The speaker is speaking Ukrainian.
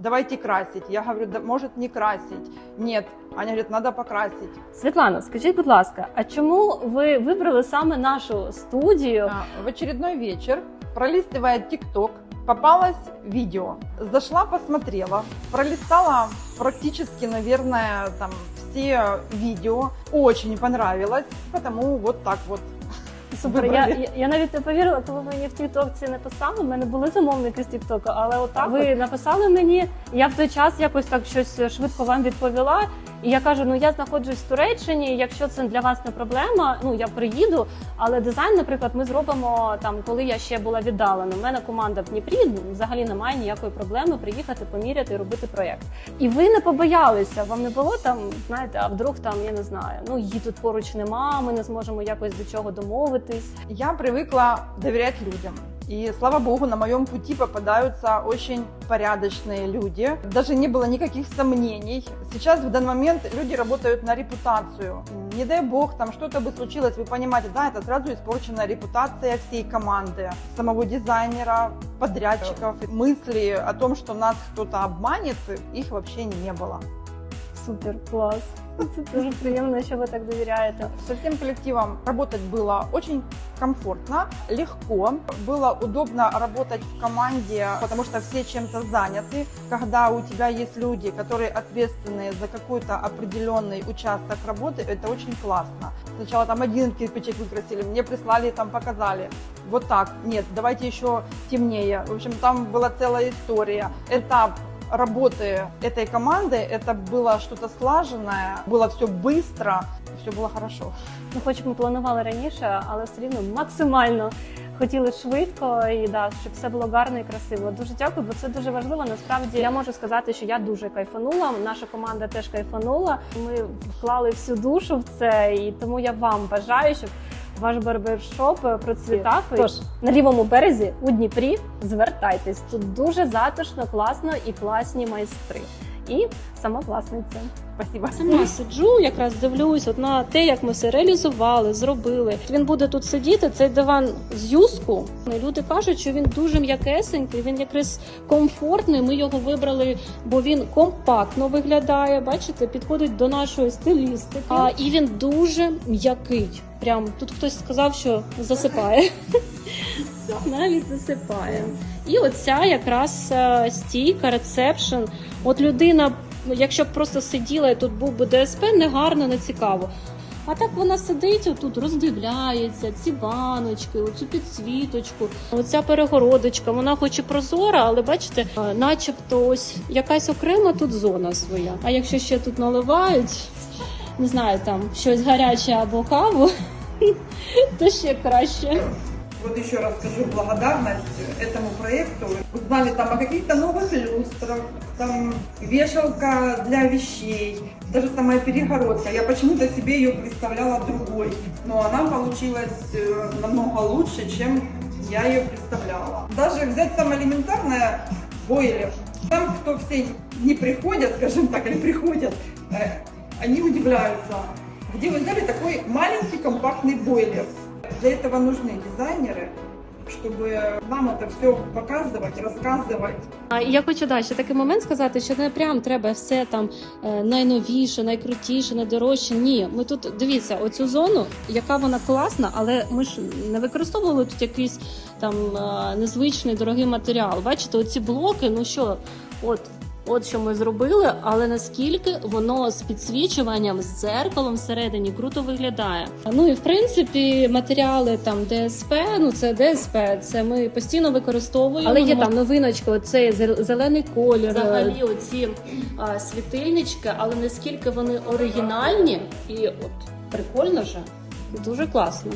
давайте красить. Я говорю, да, может не красить. Нет. Аня говорит, надо покрасить. Світлана, скажіть, будь ласка, а чому ви вибрали саме нашу студію? А, В очередной вечер, пролистывая ТикТок, попалось видео. Зашла, посмотрела, пролистала практически, наверное, там все видео. Очень понравилось, потому вот так вот. Супер, я, я, я навіть не повірила, коли мені в Тіктокці написали. У мене були замовники з Тіктока, але отак ви написали мені. Я в той час якось так щось швидко вам відповіла. І я кажу: ну я знаходжусь в Туреччині. Якщо це для вас не проблема, ну я приїду. Але дизайн, наприклад, ми зробимо там, коли я ще була віддалена. У мене команда в Дніпрі взагалі немає ніякої проблеми приїхати, поміряти робити проєкт. І ви не побоялися. Вам не було там, знаєте, а вдруг там я не знаю. Ну її тут поруч нема. Ми не зможемо якось до чого домовитись. Я привыкла доверять людям. И слава богу, на моем пути попадаются очень порядочные люди. Даже не было никаких сомнений. Сейчас в данный момент люди работают на репутацию. Не дай бог, там что-то бы случилось, вы понимаете, да, это сразу испорченная репутация всей команды, самого дизайнера, подрядчиков. Мысли о том, что нас кто-то обманет, их вообще не было. Супер, клас. Це дуже приємно, що ви так довіряєте. Со всем коллективом работать было очень комфортно, легко. Было удобно работать в команде, потому что все чем-то заняты. Когда у тебя есть люди, которые ответственны за какой-то определенный участок работы, это очень классно. Сначала там один кирпичик выкрасили, мне прислали, там показали. Вот так. Нет, давайте еще темнее. В общем, там была целая история. Этап работы этой команды, это было что-то слаженное, было все быстро, все было хорошо. Ну, хоч ми планували раніше, але все рівно максимально хотіли швидко і да, щоб все було гарно і красиво. Дуже дякую, бо це дуже важливо. Насправді я можу сказати, що я дуже кайфанула. Наша команда теж кайфанула. Ми вклали всю душу в це, і тому я вам бажаю, щоб ваш барбершоп процвітав. Тож на лівому березі у Дніпрі звертайтесь. Тут дуже затишно, класно і класні майстри. І сама власниця. Спасибо. Сама сиджу, якраз дивлюсь от на те, як ми все реалізували, зробили. Він буде тут сидіти. Цей диван з юску. Люди кажуть, що він дуже м'якесенький, він якраз комфортний. Ми його вибрали, бо він компактно виглядає. Бачите, підходить до нашої стилістики. А і він дуже м'який. Прям тут хтось сказав, що засипає. Навіть засипає. І оця якраз е, стійка, рецепшн. От людина, якщо б просто сиділа і тут був би ДСП, не гарно, не цікаво. А так вона сидить отут, роздивляється ці баночки, оцю підсвіточку, оця перегородочка, вона хоч і прозора, але бачите, е, начебто ось якась окрема тут зона своя. А якщо ще тут наливають, не знаю, там щось гаряче або каву, то ще краще. Вот еще раз скажу благодарность этому проекту. Узнали там о каких-то новых люстрах, там вешалка для вещей, даже самая перегородка. Я почему-то себе ее представляла другой, но она получилась э, намного лучше, чем я ее представляла. Даже взять самое элементарное бойлер. Там, кто все не приходят, скажем так, или приходят, э, они удивляются, где вы взяли такой маленький компактный бойлер. Для этого нужны дизайнеры, чтобы нам это все показывать, рассказывать. А і я хочу да, ще такий момент сказати, що не прям треба все там е, найновіше, найкрутіше, найдорожче. Ні, ми тут дивіться оцю зону, яка вона класна, але ми ж не використовували тут якийсь там е, незвичний дорогий матеріал. Бачите, оці блоки, ну що, от. От що ми зробили, але наскільки воно з підсвічуванням, з дзеркалом всередині круто виглядає. Ну і в принципі матеріали там ДСП, ну це ДСП, це ми постійно використовуємо. Але є там новиночки, оцей зелений колір. Взагалі, оці а, світильнички, але наскільки вони оригінальні і от прикольно же, дуже класно.